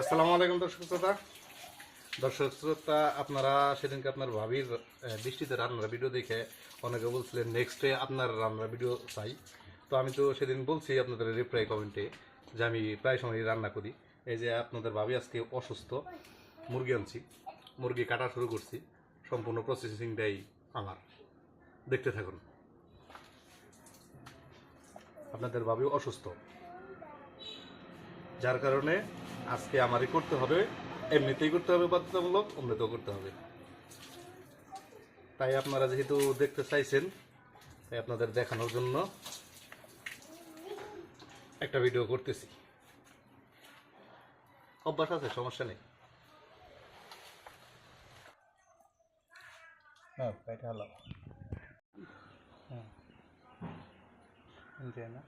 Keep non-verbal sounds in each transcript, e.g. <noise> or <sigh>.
আসসালামু আলাইকুম দর্শক শ্রোতা। দর্শক শ্রোতা আপনারা সেদিনকে আপনার ভাবির আহ, বৃষ্টিতে রান্নার ভিডিও দেখে অনেকে বলছিলেন নেক্সট ডে আপনার রান্নার ভিডিও চাই। তো আমি তো সেদিন বলছি আপনাদের রিপ্লাই কমেন্টে যে আমি প্রায় সময় রান্না করি। এই যে আপনাদের ভাবি আজকে অসুস্থ মুরগি আনছি মুরগি কাটা শুরু করছি সম্পূর্ণ প্রসেসিংটাই আমার। দেখতে থাকুন। আপনাদের ভাবি অসুস্থ। যার কারণে আজকে আমারই করতে হবে এমনিতেই করতে হবে বাধ্যতামূলক অমনিতেও করতে হবে। তাই আপনারা যেহেতু দেখতে চাইছেন তাই আপনাদের দেখানোর জন্য একটা ভিডিও করতেছি। অভ্যাস আছে সমস্যা নেই। হ্যাঁ এটা হলো। হ্যাঁ। না।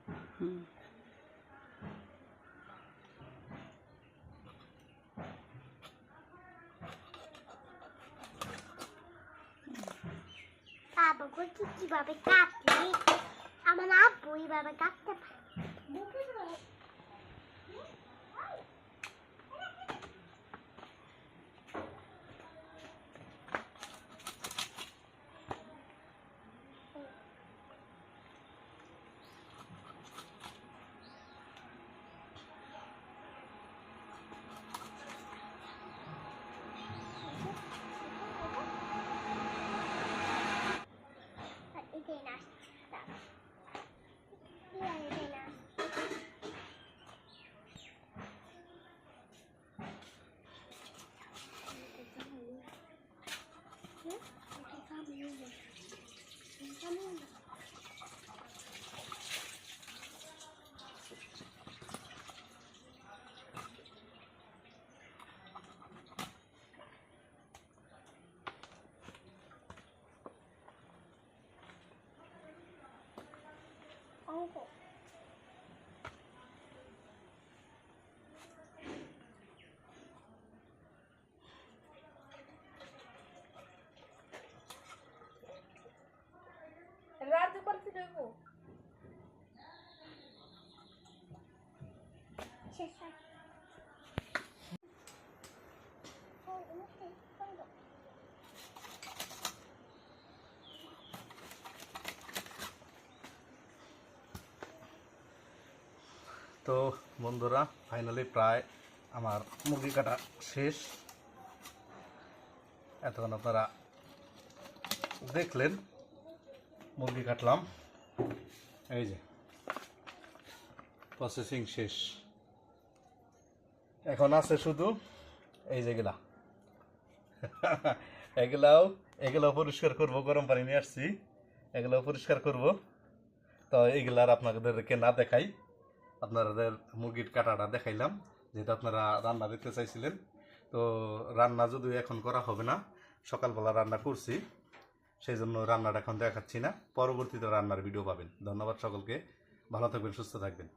বাবা বলছি কীভাবে কাটলে আমার আব্বু এইভাবে কাটতে পারে Ako. তো বন্ধুরা ফাইনালি প্রায় আমার মুরগি কাটা শেষ। এতক্ষণ আপনারা দেখলেন, মুরগি কাটলাম। এই যে প্রসেসিং শেষ। এখন আছে শুধু এই যে যেগুলা <laughs> এগুলাও এগুলাও পরিষ্কার করব, গরম পানি নিয়ে আসছি। এগুলাও পরিষ্কার করব। তো এইগুলার আপনাদেরকে না দেখাই আপনাদের মুরগির কাটাটা দেখাইলাম, যেহেতু আপনারা রান্না দেখতে চাইছিলেন। তো রান্না যদিও এখন করা হবে না, সকালবেলা রান্না করছি সেই জন্য রান্নাটা এখন দেখাচ্ছি না। পরবর্তীতে রান্নার ভিডিও পাবেন। ধন্যবাদ সকলকে, ভালো থাকবেন, সুস্থ থাকবেন।